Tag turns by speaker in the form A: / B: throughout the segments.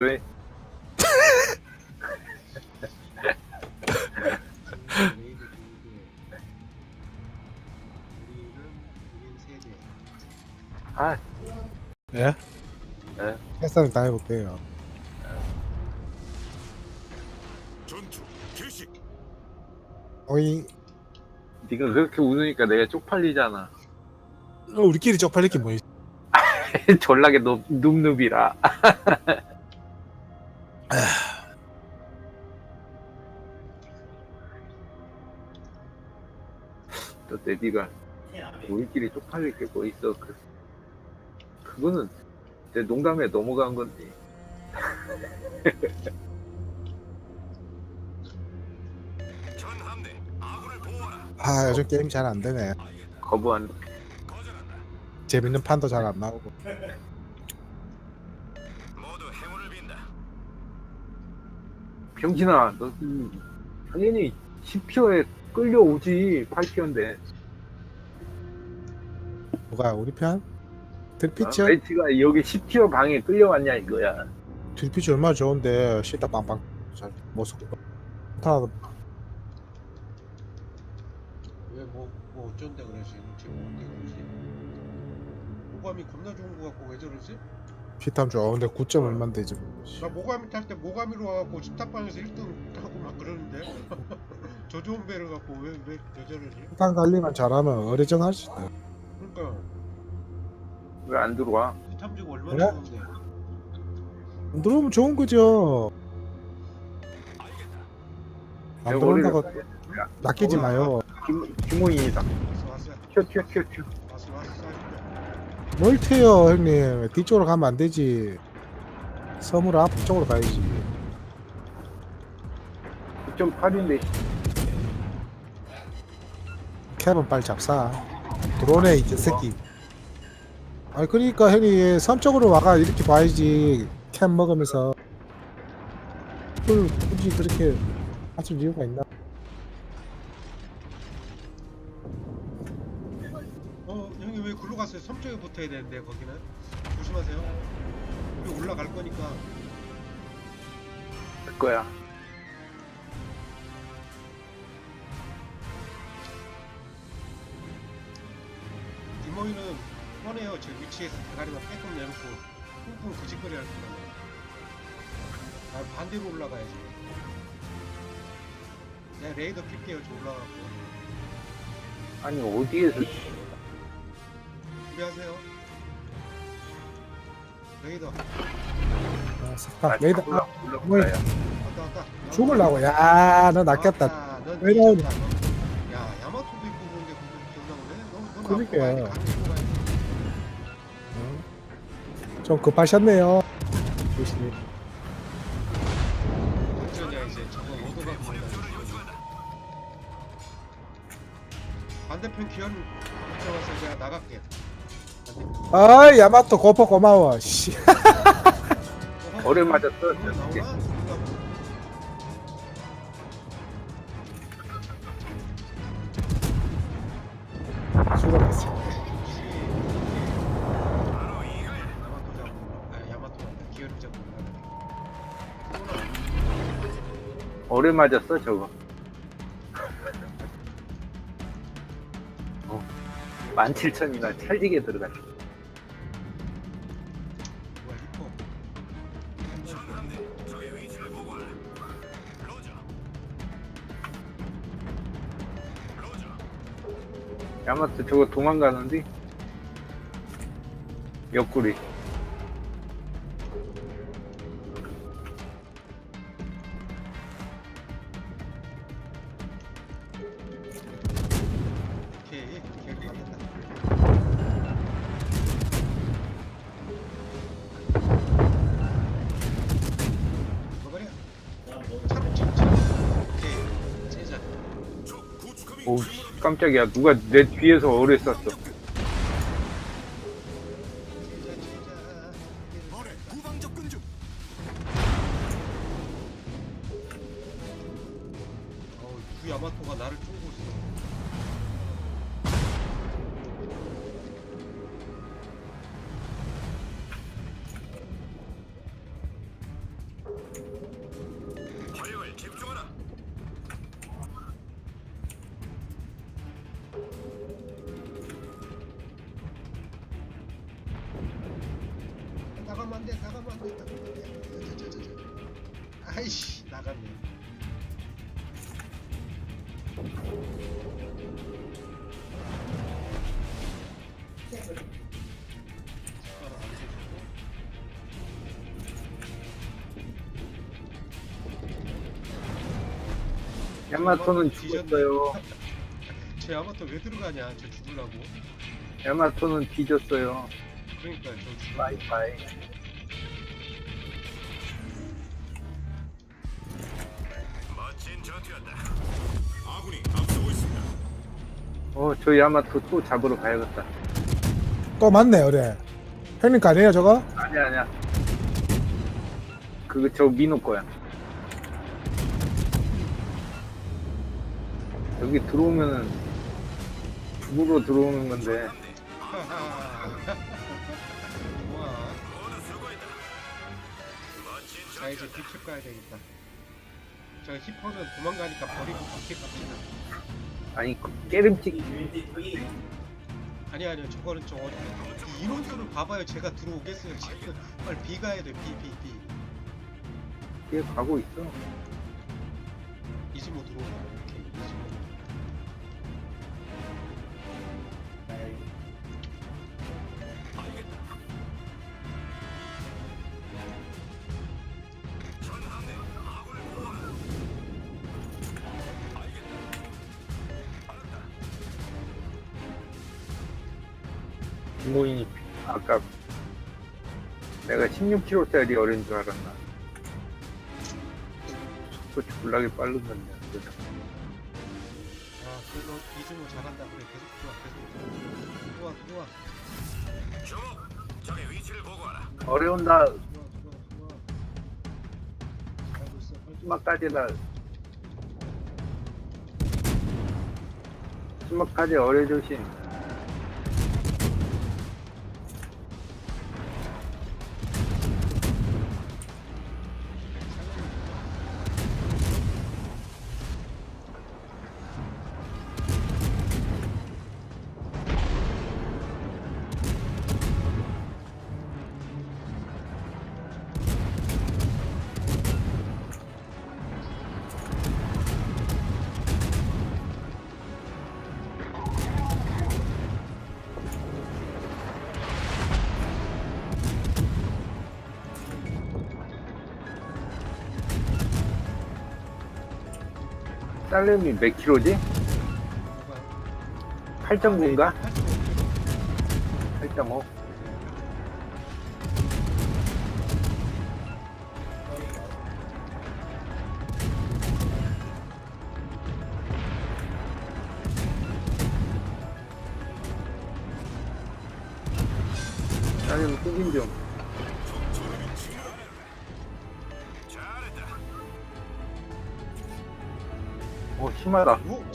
A: 왜? 아,
B: 예?
A: 예.
B: 패스는 다 해볼게요.
C: 전투 개시
B: 어이,
A: 네가 그렇게 웃으니까 내가 쪽팔리잖아.
B: 어, 우리끼리 쪽팔릴 게뭐 있어?
A: 졸라게 눕, 눕눕이라. 또내 네가 우리끼리 쪽팔릴 게 뭐 있어. 그, 그거는 내 농담에 넘어간 건데.
C: 아,
B: 요즘 게임 잘 안 되네.
A: 거부한
B: 재밌는 판도 잘 안 나오고.
A: 병신아, 너 음, 당연히 10티어에 끌려오지 8티어인데
B: 뭐가 우리 편? 들피치?
A: 웨이트가 여기 10티어 방에 끌려왔냐 이거야.
B: 들피치 얼마나 좋은데 시다 빵빵 잘 모습. 하나도
D: 왜뭐 뭐 어쩐데 그러지? 지금 뭔데 그러지? 모감이 겁나 좋은 거 같고 왜 저러지?
B: 피탐 좋은데 9점 얼마나 되지? 뭐.
D: 나 모감이 탈때 모감이로 와갖고 집탑방에서 1등 하고 막 그러는데 저 좋은 배를 갖고 왜왜 저러지?
B: 피탐 관리만 잘하면 어리정할 수 있다.
D: 그러니까
A: 왜 안 들어와?
D: 탐지가 얼마나
B: 그래?
D: 좋은데?
B: 안 들어오면 좋은 거죠. 안
A: 내가
B: 들어온다고 낚이지 마요.
A: 김, 김호인이다.
D: 왔어 왔어
A: 튀어 튀어 튀어 튀어.
B: 튀어 형님. 뒤쪽으로 가면 안 되지. 섬으로 앞쪽으로 가야지.
A: 9.8인데
B: 캡은 빨리 잡사. 들어오네 이 새끼. 아니 그러니까 형님 섬 쪽으로 와가 이렇게 봐야지. 캡 먹으면서. 그걸 굳이 그렇게 하실 이유가 있나?
D: 섬 쪽에 붙어야 되는데 거기는 조심하세요. 우리 올라갈 거니까
A: 될 거야.
D: 디모이는 뻔해요. 제 위치에서 대가리만 빼끔 내놓고 쿵쿵 그짓거리 할 거라고. 아 반대로 올라가야지. 내가 레이더 킬게요. 저 올라가고.
A: 아니 어디에서
D: 준비하세요. 레이더
B: 아.
A: 아,
B: 레이더
A: 올라
B: 아,
A: 올라.
D: 왔다 왔다.
B: 죽을라고. 야, 너 낚였다.
D: 아,
B: 넌왜
D: 뒤졌다,
B: 나오냐?
D: 너. 야 야마토도 있고 그런데 그게 기억 나오네. 넌
B: 그러니까요.
D: 넌 앞으로 가야지. 가지고 가야지.
B: 어? 좀 급하셨네요. 조심히.
D: 어쩌냐 이제 저거 오도가 걸려. 반대편 기어를 붙여와서 내가 나갈게.
B: 아, 야마토 고포 고마워. 씨.
A: 어뢰 맞았어. 저렇게.
B: 죽어갔어.
A: 어뢰 맞았어 저거. 17,000이나 찰지게
C: 로저 로저
A: 야마토 저거 도망가는데 옆구리.
D: 오
A: 깜짝이야 누가 내 뒤에서 어뢰 쐈어.
D: 아이씨 나갔네. 안 해주고.
A: 야마토는 죽었어요.
D: 쟤 야마토 왜 들어가냐? 저 죽으려고.
A: 야마토는 뒤졌어요.
D: 그러니까 저 죽으려고.
A: 바이바이.
C: 전투였다. 아군이 앞서고 있습니다.
A: 어, 저 야마토 또 잡으러 가야겠다.
B: 또 맞네 그래 형님 거 아니에요 저거?
A: 아니야, 아니야. 그거 저 민호 거야. 여기 들어오면은 죽으러 들어오는 건데
D: 자 이제. 뒤쪽 가야 되겠다. 저 히퍼는 도망가니까 버리고 밖에 갑시다.
A: 아니 그 깨름찍
D: 아니 아니요 저거는 좀 어려. 인원수를 봐봐요. 제가 들어오겠어요. 지금 빨리 B 가야 돼. B B B.
A: 뒤에 가고 있어.
D: 이즈모 들어오나?
A: 김모인이 아까 내가 16kg짜리 어린 줄 알았나. 속도 졸라게 빠른 건데. 그죠?
D: 아 그래도 이즈모 잘한다. 그래 계속 좋아 계속 좋아. 좋아
C: 주목. 적의 위치를 보고하라.
A: 어려운다.
D: 좋아 좋아 좋아. 잘하고 있어. 빨리 좀.
A: 수막까지다. 수막까지 어려 조심. 딸내미 몇 킬로지?
D: 누가?
A: 8.9인가?
D: 8.5.
A: 8.5. 딸내미 흑인 좀. 심하다.
D: 오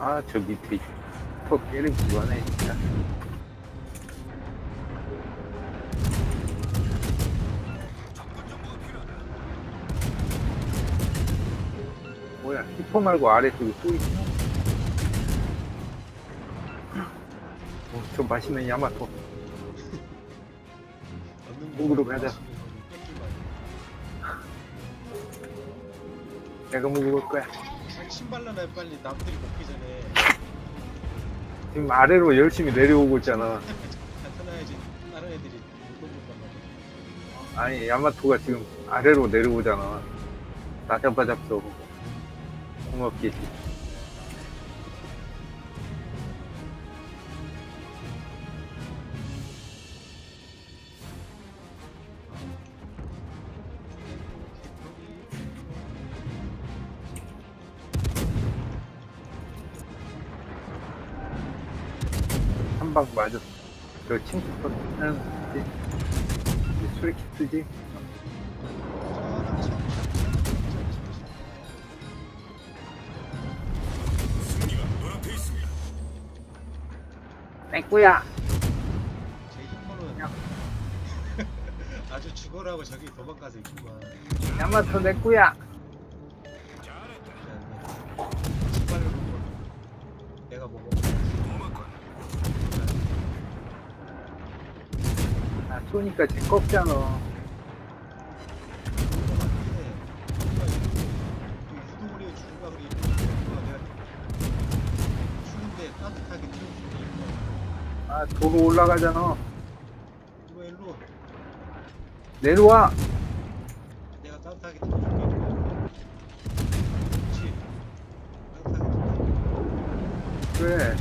D: 아,
A: 저 밑에 더 깨를 기관해, 진짜. 뭐야, 히퍼 말고 아래쪽에 또 있어? 어, 저 맛있는 야마토. 목으로
D: 거
A: 가자. 내가 먹을 거야.
D: 아, 신발라놔 빨리 남들이 먹기 전에
A: 지금 아래로 열심히 내려오고 있잖아.
D: 나타나야지 다른 애들이 못 먹을 거야.
A: 아니, 야마토가 지금 아래로 내려오잖아. 바잡바잡 쏘고 고맙겠 방 맞았어 저 침투 하는 거지. 이제 수리키
C: 눈앞에 있습니다.
A: 땡꾸야.
D: 제 휴포는 아주 죽어라고 저기 도망가서 있구만.
A: 야마토 땡꾸야 쏘니까 제 꺾잖아. 아 도로 올라가잖아.
D: 이거 일로
A: 내려와.
D: 내가 따뜻하게 틀어줄게 그렇지 따뜻하게 틀어줄게
A: 그래.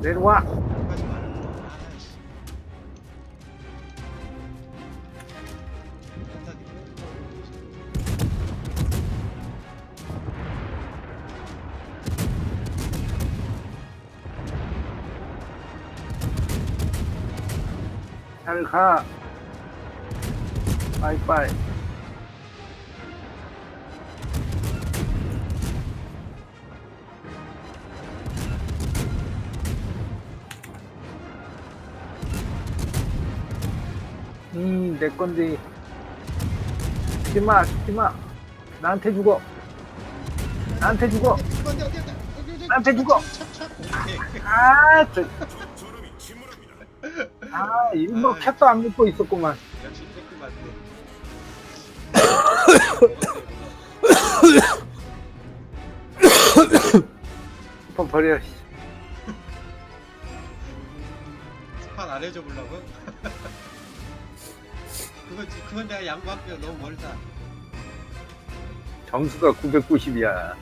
A: 내려와 잘가 빠이빠이 음, 내 건데. 죽지 마, 죽지 마. 나한테 죽어. 나한테 죽어. 나한테 죽어. 아, 저, 아, 일뭐 캡도 안 믿고 있었구만.
D: 역시 뺏기 맞네
A: 슈퍼 버려. 씨.
D: 스판 안 해줘 보려고? 그건 그건 내가 양보할게요 너무 멀다
A: 점수가 990이야.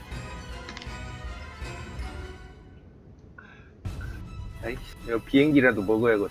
A: 아이씨, 이거 비행기라도 먹어야겠어.